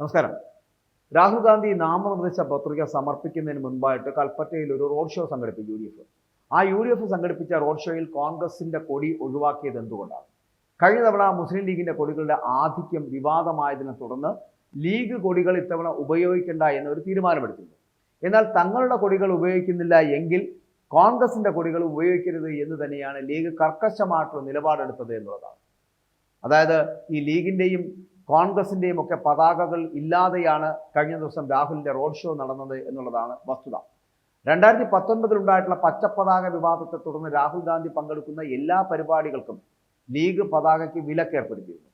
നമസ്കാരം. രാഹുൽ ഗാന്ധി നാമനിർദ്ദേശ പത്രിക സമർപ്പിക്കുന്നതിന് മുൻപായിട്ട് കൽപ്പറ്റയിൽ ഒരു റോഡ് ഷോ സംഘടിപ്പിച്ചു യു ഡി എഫ്. ആ യു ഡി എഫ് സംഘടിപ്പിച്ച റോഡ് ഷോയിൽ കോൺഗ്രസിന്റെ കൊടി ഒഴിവാക്കിയത് എന്തുകൊണ്ടാണ്? കഴിഞ്ഞ തവണ മുസ്ലിം ലീഗിന്റെ കൊടികളുടെ ആധിക്യം വിവാദമായതിനെ തുടർന്ന് ലീഗ് കൊടികൾ ഇത്തവണ ഉപയോഗിക്കേണ്ട എന്നൊരു തീരുമാനമെടുത്തിരുന്നു എന്നാൽ തങ്ങളുടെ കൊടികൾ ഉപയോഗിക്കുന്നില്ല എങ്കിൽ കോൺഗ്രസിന്റെ കൊടികൾ ഉപയോഗിക്കരുത് എന്ന് തന്നെയാണ് ലീഗ് കർക്കശമായിട്ടുള്ള നിലപാടെടുത്തത് എന്നുള്ളതാണ്. അതായത് ഈ ലീഗിന്റെയും കോൺഗ്രസിന്റെയും ഒക്കെ പതാകകൾ ഇല്ലാതെയാണ് കഴിഞ്ഞ ദിവസം രാഹുലിന്റെ റോഡ് ഷോ നടന്നത് എന്നുള്ളതാണ് വസ്തുത. രണ്ടായിരത്തി പത്തൊൻപതിൽ ഉണ്ടായിട്ടുള്ള പച്ചപ്പതാക വിവാദത്തെ തുടർന്ന് രാഹുൽ ഗാന്ധി പങ്കെടുക്കുന്ന എല്ലാ പരിപാടികൾക്കും ലീഗ് പതാകയ്ക്ക് വിലക്ക് ഏർപ്പെടുത്തിയിരുന്നു.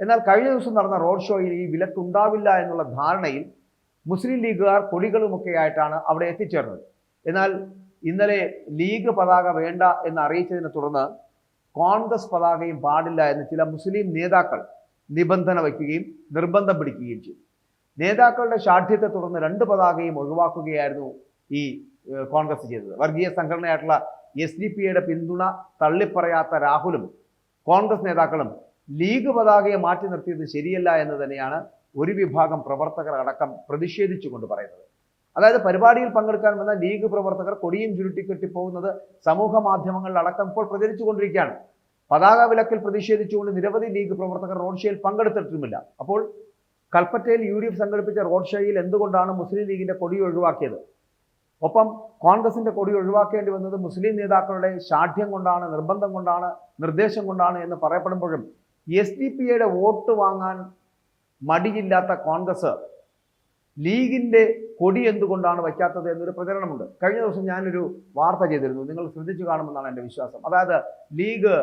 എന്നാൽ കഴിഞ്ഞ ദിവസം നടന്ന റോഡ് ഷോയിൽ ഈ വിലക്ക് ഉണ്ടാവില്ല എന്നുള്ള ധാരണയിൽ മുസ്ലിം ലീഗുകാർ കൊടികളുമൊക്കെ ആയിട്ടാണ് അവിടെ എത്തിച്ചേർന്നത്. എന്നാൽ ഇന്നലെ ലീഗ് പതാക വേണ്ട എന്ന് അറിയിച്ചതിനെ തുടർന്ന് കോൺഗ്രസ് പതാകയും പാടില്ല എന്ന് ചില മുസ്ലിം നേതാക്കൾ നിബന്ധന വയ്ക്കുകയും നിർബന്ധം പിടിക്കുകയും ചെയ്തു. നേതാക്കളുടെ ഷാഠ്യത്തെ തുടർന്ന് രണ്ട് പതാകയും ഒഴിവാക്കുകയായിരുന്നു ഈ കോൺഗ്രസ് ചെയ്തത്. വർഗീയ സംഘടനയായിട്ടുള്ള എസ് ഡി പിയുടെ പിന്തുണ തള്ളിപ്പറയാത്ത രാഹുലും കോൺഗ്രസ് നേതാക്കളും ലീഗ് പതാകയെ മാറ്റി നിർത്തിയത് ശരിയല്ല എന്ന് തന്നെയാണ് ഒരു വിഭാഗം പ്രവർത്തകർ അടക്കം പ്രതിഷേധിച്ചുകൊണ്ട് പറയുന്നത്. അതായത് പരിപാടിയിൽ പങ്കെടുക്കാൻ വന്ന ലീഗ് പ്രവർത്തകർ കൊടിയും ചുരുട്ടിക്കെട്ടി പോകുന്നത് സമൂഹ മാധ്യമങ്ങളിൽ അടക്കം ഇപ്പോൾ പ്രചരിച്ചുകൊണ്ടിരിക്കുകയാണ്. പതാക വിലക്കിൽ പ്രതിഷേധിച്ചുകൊണ്ട് നിരവധി ലീഗ് പ്രവർത്തകർ റോഡ് ഷോയിൽ പങ്കെടുത്തിട്ടുമില്ല. അപ്പോൾ കൽപ്പറ്റയിൽ യു ഡി എഫ് സംഘടിപ്പിച്ച റോഡ് ഷോയിൽ എന്തുകൊണ്ടാണ് മുസ്ലിം ലീഗിന്റെ കൊടി ഒഴിവാക്കിയത്? ഒപ്പം കോൺഗ്രസിന്റെ കൊടി ഒഴിവാക്കേണ്ടി വന്നത് മുസ്ലിം നേതാക്കളുടെ ശാഠ്യം കൊണ്ടാണ് നിർബന്ധം കൊണ്ടാണ് നിർദ്ദേശം കൊണ്ടാണ് എന്ന് പറയപ്പെടുമ്പോഴും എസ് ഡി പി യുടെ വോട്ട് വാങ്ങാൻ മടിയില്ലാത്ത കോൺഗ്രസ് ലീഗിന്റെ കൊടി എന്തുകൊണ്ടാണ് വയ്ക്കാത്തത് എന്നൊരു പ്രചരണമുണ്ട്. കഴിഞ്ഞ ദിവസം ഞാനൊരു വാർത്ത ചെയ്തിരുന്നു. നിങ്ങൾ ശ്രദ്ധിച്ചു കാണുമെന്നാണ് എന്റെ വിശ്വാസം. അതായത് ലീഗ്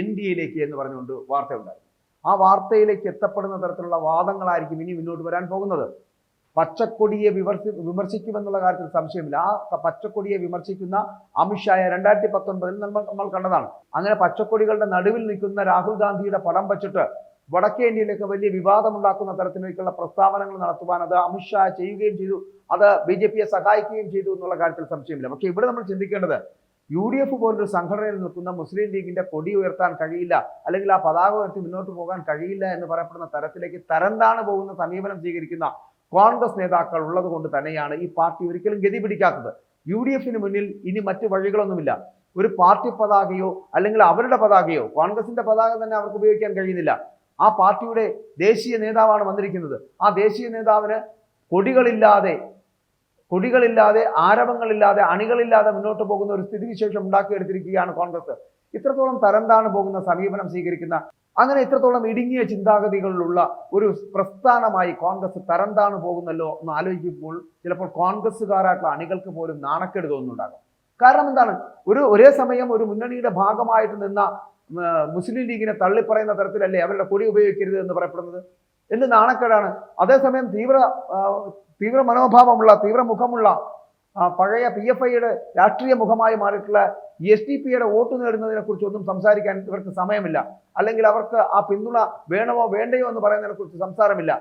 എൻ ഡി എയിലേക്ക് എന്ന് പറഞ്ഞുകൊണ്ട് വാർത്തയുണ്ടായിരുന്നു ആ വാർത്തയിലേക്ക് എത്തപ്പെടുന്ന തരത്തിലുള്ള വാദങ്ങളായിരിക്കും ഇനി മുന്നോട്ട് വരാൻ പോകുന്നത്. പച്ചക്കൊടിയെ വിമർശി വിമർശിക്കുമെന്നുള്ള കാര്യത്തിൽ സംശയമില്ല. ആ പച്ചക്കൊടിയെ വിമർശിക്കുന്ന അമിത്ഷായെ രണ്ടായിരത്തി പത്തൊൻപതിൽ നമ്മൾ നമ്മൾ കണ്ടതാണ്. അങ്ങനെ പച്ചക്കൊടികളുടെ നടുവിൽ നിൽക്കുന്ന രാഹുൽ ഗാന്ധിയുടെ പടം വച്ചിട്ട് വടക്കേ ഇന്ത്യയിലേക്ക് വലിയ വിവാദമുണ്ടാക്കുന്ന തരത്തിലേക്കുള്ള പ്രസ്താവനകൾ നടത്തുവാൻ അത് അമിത്ഷാ ചെയ്യുകയും ചെയ്തു. അത് ബി ജെ പിയെ സഹായിക്കുകയും ചെയ്തു എന്നുള്ള കാര്യത്തിൽ സംശയമില്ല. പക്ഷെ ഇവിടെ നമ്മൾ ചിന്തിക്കേണ്ടത് യു ഡി എഫ് പോലൊരു സംഘടനയിൽ നിൽക്കുന്ന മുസ്ലിം ലീഗിന്റെ കൊടി ഉയർത്താൻ കഴിയില്ല. അല്ലെങ്കിൽ ആ പതാക ഉയർത്തി മുന്നോട്ട് പോകാൻ കഴിയില്ല എന്ന് പറയപ്പെടുന്ന തരത്തിലേക്ക് തരംതാണ് പോകുന്ന സമീപനം സ്വീകരിക്കുന്ന കോൺഗ്രസ് നേതാക്കൾ ഉള്ളത് കൊണ്ട് തന്നെയാണ് ഈ പാർട്ടി ഒരിക്കലും ഗതി പിടിക്കാത്തത്. യു ഡി എഫിന് മുന്നിൽ ഇനി മറ്റു വഴികളൊന്നുമില്ല. ഒരു പാർട്ടി പതാകയോ അല്ലെങ്കിൽ അവരുടെ പതാകയോ കോൺഗ്രസിന്റെ പതാക തന്നെ അവർക്ക് ഉപയോഗിക്കാൻ കഴിയുന്നില്ല. ആ പാർട്ടിയുടെ ദേശീയ നേതാവാണ് വന്നിരിക്കുന്നത്. ആ ദേശീയ നേതാവിന് കൊടികളില്ലാതെ കൊടികളില്ലാതെ ആരവങ്ങളില്ലാതെ അണികളില്ലാതെ മുന്നോട്ട് പോകുന്ന ഒരു സ്ഥിതിവിശേഷം ഉണ്ടാക്കിയെടുത്തിരിക്കുകയാണ് കോൺഗ്രസ്. ഇത്രത്തോളം തരംതാണ് പോകുന്ന സമീപനം സ്വീകരിക്കുന്ന അങ്ങനെ ഇത്രത്തോളം ഇടുങ്ങിയ ചിന്താഗതികളിലുള്ള ഒരു പ്രസ്ഥാനമായി കോൺഗ്രസ് തരംതാണ് പോകുന്നല്ലോ എന്ന് ആലോചിക്കുമ്പോൾ ചിലപ്പോൾ കോൺഗ്രസ്സുകാരായിട്ടുള്ള അണികൾക്ക് പോലും നാണക്കേട് തോന്നുന്നുണ്ടാകും. കാരണം എന്താണ്? ഒരു ഒരേ സമയം ഒരു മുന്നണിയുടെ ഭാഗമായിട്ട് നിന്ന മുസ്ലിം ലീഗിനെ തള്ളിപ്പറയുന്ന തരത്തിലല്ലേ അവരുടെ കൊടി ഉപയോഗിക്കരുത് എന്ന് പറയപ്പെടുന്നത്? എന്ത് നാണക്കേടാണ്? അതേസമയം തീവ്ര തീവ്ര മനോഭാവമുള്ള തീവ്ര മുഖമുള്ള പഴയ പി എഫ് ഐയുടെ രാഷ്ട്രീയ മുഖമായി മാറിയിട്ടുള്ള എസ് ഡി പിയുടെ വോട്ട് നേടുന്നതിനെ കുറിച്ച് ഒന്നും സംസാരിക്കാൻ ഇവർക്ക് സമയമില്ല. അല്ലെങ്കിൽ അവർക്ക് ആ പിന്തുണ വേണമോ വേണ്ടയോ എന്ന് പറയുന്നതിനെ കുറിച്ച് സംസാരമില്ല.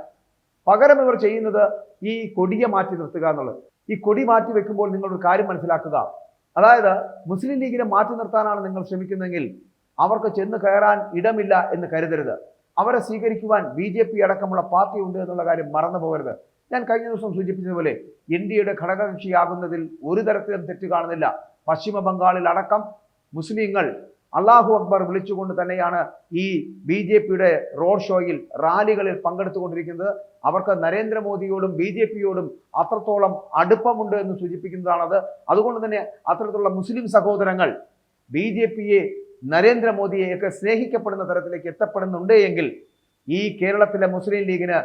പകരം ഇവർ ചെയ്യുന്നത് ഈ കൊടിയെ മാറ്റി നിർത്തുക എന്നുള്ളത്. ഈ കൊടി മാറ്റി വെക്കുമ്പോൾ നിങ്ങളൊരു കാര്യം മനസ്സിലാക്കുക. അതായത് മുസ്ലിം ലീഗിനെ മാറ്റി നിർത്താനാണ് നിങ്ങൾ ശ്രമിക്കുന്നതെങ്കിൽ അവർക്ക് ചെന്ന് കയറാൻ ഇടമില്ല എന്ന് കരുതരുത്. അവരെ സ്വീകരിക്കുവാൻ ബി ജെ പി അടക്കമുള്ള പാർട്ടി ഉണ്ട് എന്നുള്ള കാര്യം മറന്നു പോകരുത്. ഞാൻ കഴിഞ്ഞ ദിവസം സൂചിപ്പിച്ചതുപോലെ എൻ ഡി എയുടെ ഘടകകക്ഷിയാകുന്നതിൽ ഒരു തരത്തിലും തെറ്റ് കാണുന്നില്ല. പശ്ചിമ ബംഗാളിൽ അടക്കം മുസ്ലിങ്ങൾ അള്ളാഹു അക്ബർ വിളിച്ചുകൊണ്ട് തന്നെയാണ് ഈ ബി ജെ പിയുടെ റോഡ് ഷോയിൽ റാലികളിൽ പങ്കെടുത്തുകൊണ്ടിരിക്കുന്നത്. അവർക്ക് നരേന്ദ്രമോദിയോടും ബി ജെ പിയോടും അത്രത്തോളം അടുപ്പമുണ്ട് എന്ന് സൂചിപ്പിക്കുന്നതാണത്. അതുകൊണ്ട് തന്നെ അത്തരത്തിലുള്ള മുസ്ലിം സഹോദരങ്ങൾ ബി ജെ പിയെ നരേന്ദ്രമോദിയെയൊക്കെ സ്നേഹിക്കപ്പെടുന്ന തരത്തിലേക്ക് എത്തപ്പെടുന്നുണ്ട് എങ്കിൽ ഈ കേരളത്തിലെ മുസ്ലിം ലീഗിന്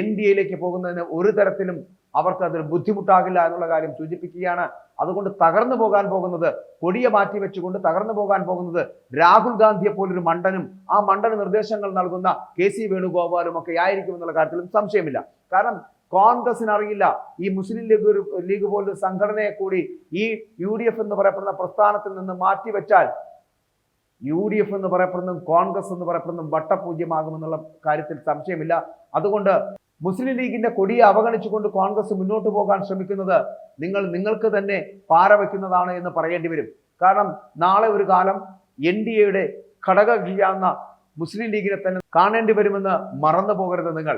എൻ ഡി എയിലേക്ക് പോകുന്നതിന് ഒരു തരത്തിലും അവർക്ക് അതിൽ ബുദ്ധിമുട്ടാകില്ല എന്നുള്ള കാര്യം സൂചിപ്പിക്കുകയാണ്. അതുകൊണ്ട് തകർന്നു പോകാൻ പോകുന്നത് കൊടിയെ മാറ്റി വെച്ചുകൊണ്ട് തകർന്നു പോകാൻ പോകുന്നത് രാഹുൽ ഗാന്ധിയെ പോലൊരു മണ്ടനും ആ മണ്ഡന നിർദ്ദേശങ്ങൾ നൽകുന്ന കെ സി വേണുഗോപാലും ഒക്കെ ആയിരിക്കും എന്നുള്ള കാര്യത്തിലും സംശയമില്ല. കാരണം കോൺഗ്രസിന് അറിയില്ല ഈ മുസ്ലിം ലീഗ് ഒരു ലീഗ് പോലൊരു സംഘടനയെ കൂടി ഈ യു ഡി എഫ് എന്ന് പറയപ്പെടുന്ന പ്രസ്ഥാനത്തിൽ നിന്ന് മാറ്റിവെച്ചാൽ യു ഡി എഫ് എന്ന് പറയപ്പെടുന്നതും കോൺഗ്രസ് എന്ന് പറയപ്പെടുന്നതും വട്ടപൂജ്യമാകുമെന്നുള്ള കാര്യത്തിൽ സംശയമില്ല. അതുകൊണ്ട് മുസ്ലിം ലീഗിന്റെ കൊടിയെ അവഗണിച്ചുകൊണ്ട് കോൺഗ്രസ് മുന്നോട്ട് പോകാൻ ശ്രമിക്കുന്നത് നിങ്ങൾ നിങ്ങൾക്ക് തന്നെ പാര വയ്ക്കുന്നതാണ് എന്ന് പറയേണ്ടി വരും. കാരണം നാളെ ഒരു കാലം എൻ ഡി എയുടെ ഘടകകക്ഷിയാകുന്ന മുസ്ലിം ലീഗിനെ തന്നെ കാണേണ്ടി വരുമെന്ന് മറന്നു പോകരുത് നിങ്ങൾ.